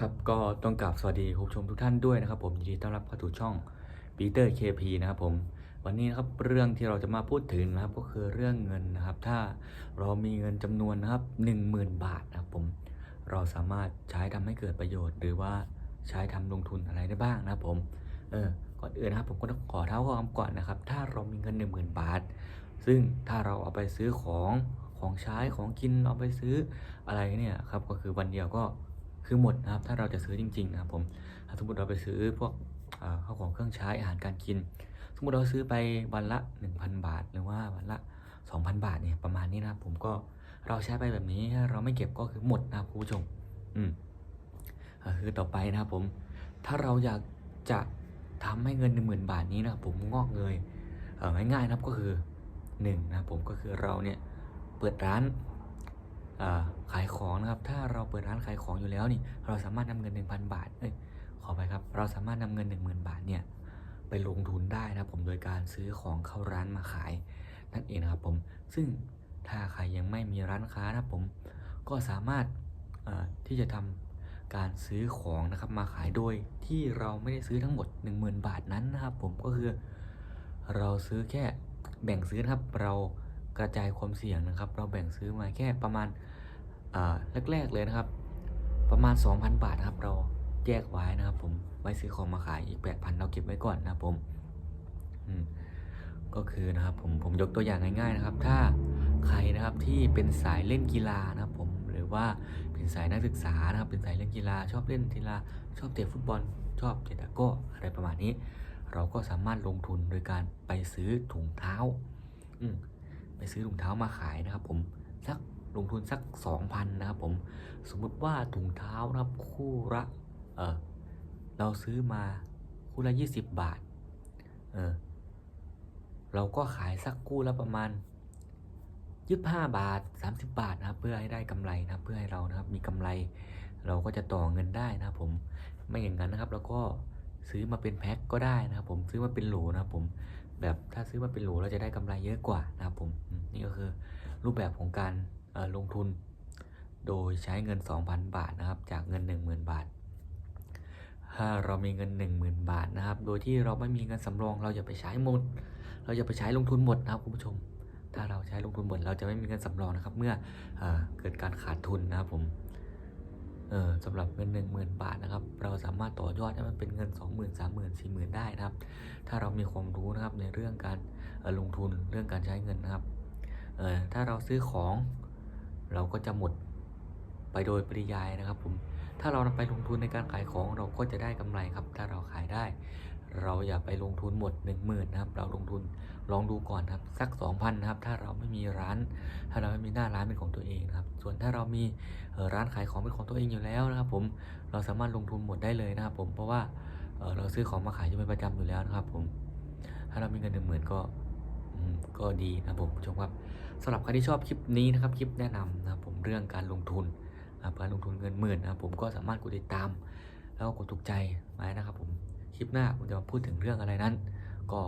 ครับก็ต้องกราบสวัสดีคุณผู้ชมทุกท่านด้วยนะครับ ผมยินดีต้อนรับเข้าสู่ช่องปีเตอร์เคพีนะครับผมวันนี้นะครับเรื่องที่เราจะมาพูดถึงนะครับก็คือเรื่องเงินนะครับ ถ้าเรามีเงินจำนวนนะครับ 10,000 บาทนะครับผมเราสามารถใช้ทำให้เกิดประโยชน์ หรือว่าใช้ทำลงทุนอะไรได้บ้างนะครับผมเออก่อนอื่นนะครับผมก็ต้องขอเท้าความก่อนนะครับ ถ้าเรามีเงิน 10,000 บาท ซึ่งถ้าเราเอาไปซื้อของของใช้ของกินเอาไปซื้ออะไรเนี่ยครับก็คือวันเดียวก็ คือหมดนะครับถ้าเราจะซื้อจริงๆนะครับผมสมมติเราไปซื้อพวกข้าวของเครื่องใช้อาหารการกิน สมมติเราซื้อไปวันละ 1,000 บาท หรือว่าวันละ 2,000 บาทเนี่ยประมาณนี้นะครับผมก็เราใช้ไปแบบนี้เราไม่เก็บก็คือหมดนะครับคุณผู้ชมอืมอ่าคือต่อไปนะครับผมถ้าเราอยากจะทำให้เงิน 10,000 บาทนี้นะครับผมงอกเงยง่ายๆนะครับก็คือหนึ่งนะครับผมก็คือเราเนี่ยเปิดร้าน ขายของนะครับ ถ้าเราเปิดร้านขายของอยู่แล้วนี่ เราสามารถนำเงิน 1,000 บาท เอ้ย ขอไปครับ เราสามารถนำเงิน 10,000 บาทเนี่ยไปลงทุนได้นะครับผม โดยการซื้อของเข้าร้านมาขายนั่นเองนะครับผม ซึ่งถ้าใครยังไม่มีร้านค้านะครับผม ก็สามารถที่จะทำการซื้อของนะครับมาขายโดยที่เราไม่ได้ซื้อทั้งหมด 10,000 บาทนั้นนะครับผม ก็คือ เราซื้อแค่แบ่งซื้อนะครับ เรา กระจายความเสี่ยงนะครับ เราแบ่งซื้อมาแค่ประมาณแรกๆเลยนะครับ ประมาณ 2,000 บาทนะครับ เราแยกไว้นะครับ ผมไว้ซื้อของมาขายอีก 8,000 เราเก็บไว้ก่อนนะครับผมก็คือนะครับผมผมยกตัวอย่างง่าย ๆนะครับ ถ้าใครนะครับที่เป็นสายเล่นกีฬานะครับผมหรือว่าเป็นสายนักศึกษานะครับ เป็นสายเล่นกีฬา ชอบเล่นกีฬา ชอบเตะฟุตบอล ชอบเตะตะก้ออะไรประมาณนี้ เราก็สามารถลงทุนโดยการไปซื้อถุงเท้า อืม ซื้อถุงเท้ามาขายนะครับผมสักลงทุนสักสองพันนะครับผมสมมุติว่าถุงเท้านะครับคู่ละเออเราซื้อมาคู่ละยี่สิบบาทเออเราก็ขายสักคู่ละประมาณยี่ห้าบาทสามสิบาทนะครับเพื่อให้ได้กำไรนะเพื่อให้เรานะครับมีกำไร เราก็จะต่อเงินได้นะครับผมไม่อย่างนั้นนะครับเราก็ซื้อมาเป็นแพ็คก็ได้นะครับผมซื้อมาเป็นโหลนะครับผม แบบถ้าซื้อมาเป็นโหลเราจะได้กำไรเยอะกว่านะครับผมนี่ก็คือรูปแบบของการลงทุน โดยใช้เงิน 2,000 บาทนะครับ จากเงิน 10,000 บาท ถ้าเรามีเงิน 10,000 บาทนะครับ โดยที่เราไม่มีเงินสำรอง เราอย่าไปใช้หมด เราอย่าไปใช้ลงทุนหมดนะครับคุณผู้ชม ถ้าเราใช้ลงทุนหมดเราจะไม่มีเงินสำรองนะครับ เมื่อเอเกิดการขาดทุนนะครับผมสำหรับเงิน 10,000 บาทนะครับ สามารถต่อยอดให้มันเป็นเงิน 20,000 30,000 40,000 ได้นะครับ ถ้าเรามีความรู้นะครับในเรื่องการลงทุนเรื่องการใช้เงินนะครับเอ่อถ้าเราซื้อของเราก็จะหมดไปโดยปริยายนะครับผม ถ้าเรานำไปลงทุนในการขายของเราก็จะได้กำไรครับ ถ้าเราขายได้ เราอย่าไปลงทุนหมด 1 0,000นะครับ เราลงทุนลองดูก่อนครับสัก 2,000นะครับ ถ้าเราไม่มีร้าน ถ้าเราไม่มีหน้าร้านเป็นของตัวเองนะครับ ส่วนถ้าเรามีร้านขายของเป็นของตัวเองอยู่แล้วนะครับ ผมเราสามารถลงทุนหมดได้เลยนะครับ ผมเพราะว่าเราซื้อของมาขายอยู่เป็นประจำอยู่แล้วนะครับ ผม ถ้าเรามีเงินหนึ่งหมื่นก็ก็ดีนะผมผู้ชมครับสำหรับใครที่ชอบคลิปนี้นะครับคลิปแนะนำนะครับผมเรื่องการลงทุนนะการลงทุนเงินหมื่นนะครับผมก็สามารถกดติดตาม แล้วก็กดถูกใจไว้นะครับผม คลิปหน้าผมจะมาพูดถึงเรื่องอะไรนั้น ก็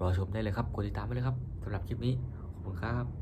รอชมได้เลยครับ กดติดตามไปเลยครับสำหรับคลิปนี้ ขอบคุณครับ